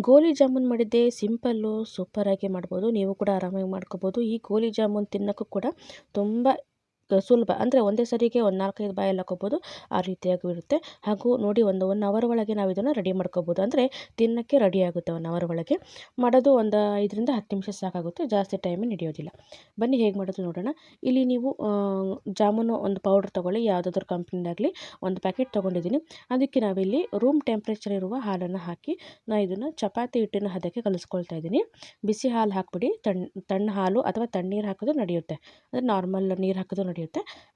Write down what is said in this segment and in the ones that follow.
ಗೋಲಿ ಜಾಮೂನ್ ಮಾಡಿದ್ದೆ ಸಿಂಪಲ್ಲು, ಸೂಪರಾಗಿ ಮಾಡ್ಬೋದು. ನೀವು ಕೂಡ ಆರಾಮಾಗಿ ಮಾಡ್ಕೋಬೋದು. ಈ ಗೋಲಿ ಜಾಮೂನ್ ತಿನ್ನೋಕ್ಕೂ ಕೂಡ ತುಂಬ ಸುಲಭ ಅಂದರೆ ಒಂದೇ ಸರಿಗೆ ಒಂದು ನಾಲ್ಕೈದು ಬಾಯಲ್ಲಿ ಹಾಕೋಬೋದು. ಆ ರೀತಿಯಾಗೂ ಇರುತ್ತೆ. ಹಾಗೂ ನೋಡಿ ಒಂದು ಒನ್ ಅವರ್ ಒಳಗೆ ನಾವು ಇದನ್ನು ರೆಡಿ ಮಾಡ್ಕೋಬೋದು. ಅಂದರೆ ತಿನ್ನೋಕ್ಕೆ ರೆಡಿ ಆಗುತ್ತೆ ಒನ್ ಅವರ್ ಒಳಗೆ. ಮಾಡೋದು ಒಂದು ಐದರಿಂದ ಹತ್ತು ನಿಮಿಷ ಸಾಕಾಗುತ್ತೆ. ಜಾಸ್ತಿ ಟೈಮೇ ನಡೆಯೋದಿಲ್ಲ ಬನ್ನಿ ಹೇಗೆ ಮಾಡೋದು ನೋಡೋಣ. ಇಲ್ಲಿ ನೀವು ಜಾಮೂನು ಒಂದು ಪೌಡ್ರ್ ತೊಗೊಳ್ಳಿ. ಯಾವುದಾದ್ರೂ ಕಂಪ್ನಿಯಾಗಲಿ ಒಂದು ಪ್ಯಾಕೆಟ್ ತೊಗೊಂಡಿದ್ದೀನಿ. ಅದಕ್ಕೆ ನಾವಿಲ್ಲಿ ರೂಮ್ ಟೆಂಪ್ರೇಚರ್ ಇರುವ ಹಾಲನ್ನು ಹಾಕಿ ನಾನು ಇದನ್ನು ಚಪಾತಿ ಹಿಟ್ಟಿನ ಹದಕ್ಕೆ ಕಲಿಸ್ಕೊಳ್ತಾ ಇದ್ದೀನಿ. ಬಿಸಿ ಹಾಲು ಹಾಕ್ಬಿಡಿ. ತಣ್ಣ ತಣ್ಣ ಹಾಲು ಅಥವಾ ತಣ್ಣೀರು ಹಾಕೋದು ನಡೆಯುತ್ತೆ. ಅಂದರೆ ನಾರ್ಮಲ್ ನೀರು ಹಾಕೋದು ನಡೆಯುತ್ತೆ.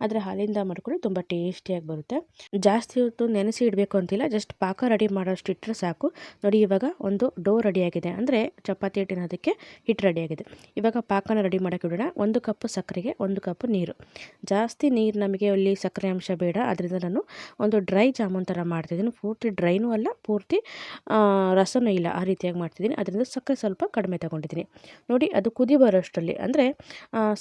ಆದರೆ ಹಾಲಿಂದ ಮಾಡ್ಕೊಂಡು ತುಂಬ ಟೇಸ್ಟಿಯಾಗಿ ಬರುತ್ತೆ. ಜಾಸ್ತಿ ಹೊತ್ತು ನೆನೆಸಿ ಇಡಬೇಕು ಅಂತಿಲ್ಲ, ಜಸ್ಟ್ ಪಾಕ ರೆಡಿ ಮಾಡೋಷ್ಟು ಇಟ್ಟರೆ ಸಾಕು. ನೋಡಿ, ಇವಾಗ ಒಂದು ಡೋ ರೆಡಿಯಾಗಿದೆ. ಅಂದರೆ ಚಪಾತಿ ಹಿಟ್ಟಿನ ಅದಕ್ಕೆ ಹಿಟ್ಟು ರೆಡಿಯಾಗಿದೆ. ಇವಾಗ ಪಾಕನ ರೆಡಿ ಮಾಡೋಕೆ ಬಿಡೋಣ. ಒಂದು ಕಪ್ ಸಕ್ಕರೆಗೆ ಒಂದು ಕಪ್ ನೀರು. ಜಾಸ್ತಿ ನೀರು ನಮಗೆ ಅಲ್ಲಿ ಸಕ್ಕರೆ ಅಂಶ ಬೇಡ. ಅದರಿಂದ ನಾನು ಒಂದು ಡ್ರೈ ಜಾಮೂನ್ ಥರ ಮಾಡ್ತಿದ್ದೀನಿ. ಪೂರ್ತಿ ಡ್ರೈನೂ ಅಲ್ಲ, ಪೂರ್ತಿ ರಸನೂ ಇಲ್ಲ. ಆ ರೀತಿಯಾಗಿ ಮಾಡ್ತಿದ್ದೀನಿ. ಅದರಿಂದ ಸಕ್ಕರೆ ಸ್ವಲ್ಪ ಕಡಿಮೆ ತಗೊಂಡಿದ್ದೀನಿ. ನೋಡಿ, ಅದು ಕುದಿ ಬರೋಷ್ಟರಲ್ಲಿ. ಅಂದರೆ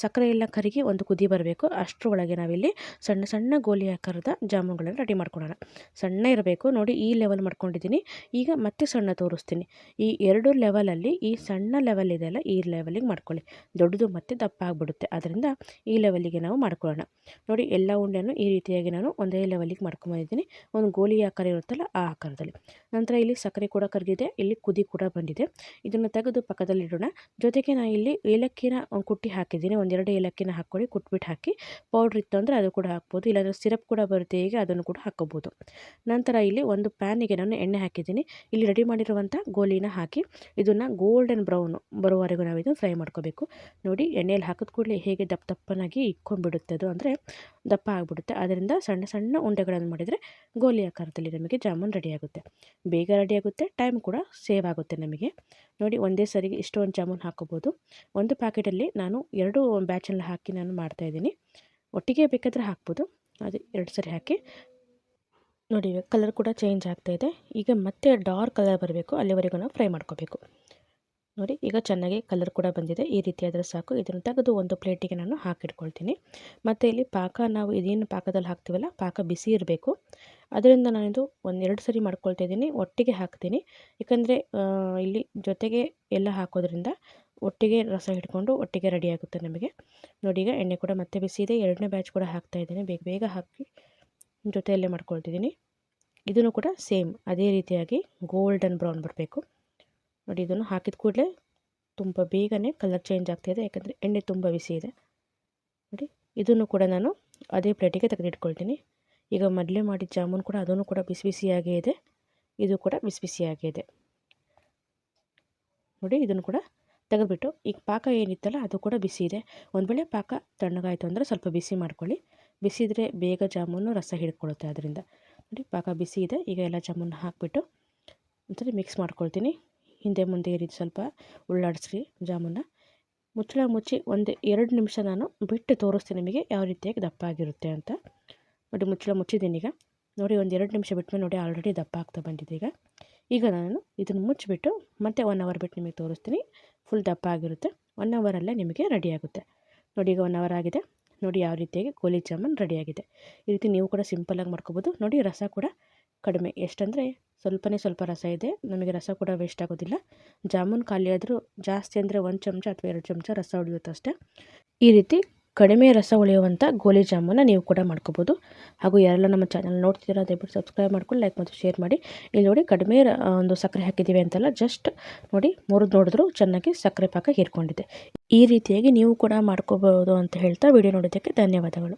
ಸಕ್ಕರೆ ಎಲ್ಲ ಕರಗಿ ಒಂದು ಕುದಿ ಬರಬೇಕು. ಅಷ್ಟರೊಳಗೆ ನಾವಿಲ್ಲಿ ಸಣ್ಣ ಸಣ್ಣ ಗೋಲಿ ಆಕಾರದ ಜಾಮೂನ್ಗಳನ್ನು ರೆಡಿ ಮಾಡ್ಕೊಳ್ಳೋಣ. ಸಣ್ಣ ಇರಬೇಕು, ನೋಡಿ ಈ ಲೆವೆಲ್ ಮಾಡ್ಕೊಂಡಿದ್ದೀನಿ. ಈಗ ಮತ್ತೆ ಸಣ್ಣ ತೋರಿಸ್ತೀನಿ. ಈ ಎರಡು ಲೆವೆಲಲ್ಲಿ ಈ ಸಣ್ಣ ಲೆವೆಲ್ ಇದೆಯಲ್ಲ ಈ ಲೆವೆಲಿಗೆ ಮಾಡ್ಕೊಳ್ಳಿ. ದೊಡ್ಡದು ಮತ್ತೆ ದಪ್ಪ ಆಗಿಬಿಡುತ್ತೆ ಅದರಿಂದ ಈ ಲೆವೆಲಿಗೆ ನಾವು ಮಾಡ್ಕೊಳ್ಳೋಣ. ನೋಡಿ, ಎಲ್ಲ ಉಂಡೆಯನ್ನು ಈ ರೀತಿಯಾಗಿ ನಾನು ಒಂದೇ ಲೆವೆಲಿಗೆ ಮಾಡ್ಕೊಂಬಂದಿದ್ದೀನಿ ಒಂದು ಗೋಲಿ ಆಕಾರ ಇರುತ್ತಲ್ಲ, ಆ ಆಕಾರದಲ್ಲಿ. ನಂತರ ಇಲ್ಲಿ ಸಕ್ಕರೆ ಕೂಡ ಕರಗಿದೆ ಇಲ್ಲಿ ಕುದಿ ಕೂಡ ಬಂದಿದೆ. ಇದನ್ನು ತೆಗೆದು ಪಕ್ಕದಲ್ಲಿಡೋಣ. ಜೊತೆಗೆ ನಾನು ಇಲ್ಲಿ ಏಲಕ್ಕಿನ ಕುಟ್ಟಿ ಹಾಕಿದ್ದೀನಿ. ಒಂದೆರಡು ಏಲಕ್ಕಿನ ಹಾಕ್ಕೊಳ್ಳಿ, ಕುಟ್ಬಿಟ್ಟು ಹಾಕಿ. ಪೌಡ್ರ್ ಇತ್ತು ಅಂದರೆ ಅದು ಕೂಡ ಹಾಕ್ಬೋದು. ಇಲ್ಲಾಂದರೆ ಸಿರಪ್ ಕೂಡ ಬರುತ್ತೆ ಈಗ ಅದನ್ನು ಕೂಡ ಹಾಕ್ಕೋಬೋದು. ನಂತರ ಇಲ್ಲಿ ಒಂದು ಪ್ಯಾನಿಗೆ ನಾನು ಎಣ್ಣೆ ಹಾಕಿದ್ದೀನಿ. ಇಲ್ಲಿ ರೆಡಿ ಮಾಡಿರುವಂಥ ಗೋಲಿನ ಹಾಕಿ ಇದನ್ನು ಗೋಲ್ಡನ್ ಬ್ರೌನ್ ಬರುವವರೆಗೂ ನಾವು ಇದನ್ನು ಫ್ರೈ ಮಾಡ್ಕೋಬೇಕು. ನೋಡಿ, ಎಣ್ಣೆಯಲ್ಲಿ ಹಾಕಿದ ಕೂಡಲೇ ಹೇಗೆ ದಪ್ಪ ದಪ್ಪನಾಗಿ ಇಕ್ಕೊಂಡ್ಬಿಡುತ್ತೆ ಅದು ಅಂದರೆ ದಪ್ಪ ಆಗಿಬಿಡುತ್ತೆ. ಅದರಿಂದ ಸಣ್ಣ ಸಣ್ಣ ಉಂಡೆಗಳನ್ನು ಮಾಡಿದರೆ ಗೋಲಿ ಆಕಾರದಲ್ಲಿ ನಮಗೆ ಜಾಮೂನ್ ರೆಡಿಯಾಗುತ್ತೆ ಬೇಗ ರೆಡಿಯಾಗುತ್ತೆ ಟೈಮ್ ಕೂಡ ಸೇವ್ ಆಗುತ್ತೆ ನಮಗೆ. ನೋಡಿ, ಒಂದೇ ಸರಿಗೆ ಇಷ್ಟೊಂದು ಜಾಮೂನ್ ಹಾಕೋಬೋದು ಒಂದು ಪ್ಯಾಕೆಟಲ್ಲಿ ನಾನು ಎರಡು ಬ್ಯಾಚಲ್ಲಿ ಹಾಕಿ ನಾನು ಮಾಡ್ತಾಯಿದ್ದೀನಿ ಒಟ್ಟಿಗೆ ಬೇಕಾದರೆ ಹಾಕ್ಬೋದು. ಅದು ಎರಡು ಸರಿ ಹಾಕಿ. ನೋಡಿ ಕಲರ್ ಕೂಡ ಚೇಂಜ್ ಆಗ್ತಾಯಿದೆ ಈಗ ಮತ್ತೆ ಡಾರ್ಕ್ ಕಲರ್ ಬರಬೇಕು. ಅಲ್ಲಿವರೆಗೂ ನಾವು ಫ್ರೈ ಮಾಡ್ಕೋಬೇಕು. ನೋಡಿ, ಈಗ ಚೆನ್ನಾಗಿ ಕಲರ್ ಕೂಡ ಬಂದಿದೆ. ಈ ರೀತಿ ಆದರೆ ಸಾಕು. ಇದನ್ನು ತೆಗೆದು ಒಂದು ಪ್ಲೇಟಿಗೆ ನಾನು ಹಾಕಿಟ್ಕೊಳ್ತೀನಿ. ಮತ್ತು ಇಲ್ಲಿ ಪಾಕ, ನಾವು ಇದೇನು ಪಾಕದಲ್ಲಿ ಹಾಕ್ತೀವಲ್ಲ, ಪಾಕ ಬಿಸಿ ಇರಬೇಕು. ಅದರಿಂದ ನಾನಿದು ಒಂದೆರಡು ಸರಿ ಮಾಡ್ಕೊಳ್ತಾ ಇದ್ದೀನಿ. ಒಟ್ಟಿಗೆ ಹಾಕ್ತೀನಿ. ಯಾಕಂದರೆ ಇಲ್ಲಿ ಜೊತೆಗೆ ಎಲ್ಲ ಹಾಕೋದ್ರಿಂದ ಒಟ್ಟಿಗೆ ರಸ ಹಿಡ್ಕೊಂಡು ಒಟ್ಟಿಗೆ ರೆಡಿ ಆಗುತ್ತೆ ನಮಗೆ. ನೋಡಿ ಈಗ ಎಣ್ಣೆ ಕೂಡ ಮತ್ತೆ ಬಿಸಿ ಇದೆ ಎರಡನೇ ಬ್ಯಾಚ್ ಕೂಡ ಹಾಕ್ತಾ ಇದ್ದೀನಿ. ಬೇಗ ಬೇಗ ಹಾಕಿ ಜೊತೆಯಲ್ಲೇ ಮಾಡ್ಕೊಳ್ತಿದ್ದೀನಿ. ಇದನ್ನು ಕೂಡ ಸೇಮ್ ಅದೇ ರೀತಿಯಾಗಿ ಗೋಲ್ಡನ್ ಬ್ರೌನ್ ಬರಬೇಕು. ನೋಡಿ ಇದನ್ನು ಹಾಕಿದ ಕೂಡಲೇ ತುಂಬ ಬೇಗನೆ ಕಲರ್ ಚೇಂಜ್ ಆಗ್ತಾಯಿದೆ ಯಾಕಂದರೆ ಎಣ್ಣೆ ತುಂಬ ಬಿಸಿ ಇದೆ ನೋಡಿ ಇದನ್ನು ಕೂಡ ನಾನು ಅದೇ ಪ್ಲೇಟಿಗೆ ತೆಗೆದಿಟ್ಕೊಳ್ತೀನಿ. ಈಗ ಮೊದಲೇ ಮಾಡಿದ ಜಾಮೂನ್ ಕೂಡ ಅದನ್ನು ಕೂಡ ಬಿಸಿ ಬಿಸಿಯಾಗೇ ಇದೆ. ಇದು ಕೂಡ ಬಿಸಿ ಬಿಸಿಯಾಗೇ ಇದೆ. ನೋಡಿ ಇದನ್ನು ಕೂಡ ತೆಗೆದುಬಿಟ್ಟು ಈಗ ಪಾಕ ಏನಿತ್ತಲ್ಲ ಅದು ಕೂಡ ಬಿಸಿ ಇದೆ. ಒಂದು ವೇಳೆ ಪಾಕ ತಣ್ಣಗಾಯಿತು ಅಂದರೆ ಸ್ವಲ್ಪ ಬಿಸಿ ಮಾಡ್ಕೊಳ್ಳಿ. ಬಿಸಿ ಇದ್ದರೆ ಬೇಗ ಜಾಮೂನು ರಸ ಹಿಡ್ಕೊಳ್ಳುತ್ತೆ ಅದರಿಂದ. ನೋಡಿ, ಪಾಕ ಬಿಸಿ ಇದೆ. ಈಗ ಎಲ್ಲ ಜಾಮೂನ್ ಹಾಕಿಬಿಟ್ಟು ಒಂಥರ ಮಿಕ್ಸ್ ಮಾಡ್ಕೊಳ್ತೀನಿ. ಹಿಂದೆ ಮುಂದೆ ಈ ಸ್ವಲ್ಪ ಉಳ್ಳಾಡಿಸ್ರಿ ಜಾಮೂನ. ಮುಚ್ಚಳ ಮುಚ್ಚಿ ಒಂದು ಎರಡು ನಿಮಿಷ ನಾನು ಬಿಟ್ಟು ತೋರಿಸ್ತೀನಿ ನಿಮಗೆ ಯಾವ ರೀತಿಯಾಗಿ ದಪ್ಪ ಆಗಿರುತ್ತೆ ಅಂತ. ನೋಡಿ, ಮುಚ್ಚಳ ಮುಚ್ಚಿದ್ದೀನಿ ಈಗ. ನೋಡಿ, ಒಂದು ಎರಡು ನಿಮಿಷ ಬಿಟ್ಟು ನೋಡಿ ಆಲ್ರೆಡಿ ದಪ್ಪ ಆಗ್ತಾ ಬಂದಿದೆ ಈಗ. ಈಗ ನಾನು ಇದನ್ನು ಮುಚ್ಚಿಬಿಟ್ಟು ಮತ್ತೆ ಒನ್ ಅವರ್ ಬಿಟ್ಟು ನಿಮಗೆ ತೋರಿಸ್ತೀನಿ. ಫುಲ್ ದಪ್ಪ ಆಗಿರುತ್ತೆ. ಒನ್ ಅವರಲ್ಲೇ ನಿಮಗೆ ರೆಡಿಯಾಗುತ್ತೆ ನೋಡಿ ಈಗ ಒನ್ ಅವರ್ ಆಗಿದೆ. ನೋಡಿ ಯಾವ ರೀತಿಯಾಗಿ ಗೋಲಿ ಜಾಮೂನ್ ರೆಡಿಯಾಗಿದೆ ಈ ರೀತಿ ನೀವು ಕೂಡ ಸಿಂಪಲ್ಲಾಗಿ ಮಾಡ್ಕೋಬೋದು. ನೋಡಿ ರಸ ಕೂಡ ಕಡಿಮೆ. ಎಷ್ಟಂದರೆ ಸ್ವಲ್ಪನೇ ಸ್ವಲ್ಪ ರಸ ಇದೆ. ನಮಗೆ ರಸ ಕೂಡ ವೇಸ್ಟ್ ಆಗೋದಿಲ್ಲ. ಜಾಮೂನ್ ಖಾಲಿ ಆದರೂ ಜಾಸ್ತಿ ಅಂದರೆ ಒಂದು ಚಮಚ ಅಥವಾ ಎರಡು ಚಮಚ ರಸ ಉಳಿಯುತ್ತೆ ಅಷ್ಟೇ ಈ ರೀತಿ ಕಡಿಮೆ ರಸ ಉಳಿಯುವಂಥ ಗೋಲಿ ಜಾಮೂನ ನೀವು ಕೂಡ ಮಾಡ್ಕೋಬೋದು. ಹಾಗೂ ಯಾರೆಲ್ಲ ನಮ್ಮ ಚಾನಲ್ ನೋಡ್ತಿದ್ದೀರಾ, ದಯವಿಟ್ಟು ಸಬ್ಸ್ಕ್ರೈಬ್ ಮಾಡ್ಕೊಂಡು ಲೈಕ್ ಮತ್ತು ಶೇರ್ ಮಾಡಿ. ಇಲ್ಲಿ ನೋಡಿ ಕಡಿಮೆ ಒಂದು ಸಕ್ಕರೆ ಹಾಕಿದ್ದೀವಿ ಅಂತಲ್ಲ ಜಸ್ಟ್ ನೋಡಿ ಮುರಿದು ನೋಡಿದ್ರು ಚೆನ್ನಾಗಿ ಸಕ್ಕರೆ ಪಾಕ ಹೀರ್ಕೊಂಡಿದೆ. ಈ ರೀತಿಯಾಗಿ ನೀವು ಕೂಡ ಮಾಡ್ಕೋಬೋದು ಅಂತ ಹೇಳ್ತಾ ವಿಡಿಯೋ ನೋಡೋದಕ್ಕೆ ಧನ್ಯವಾದಗಳು.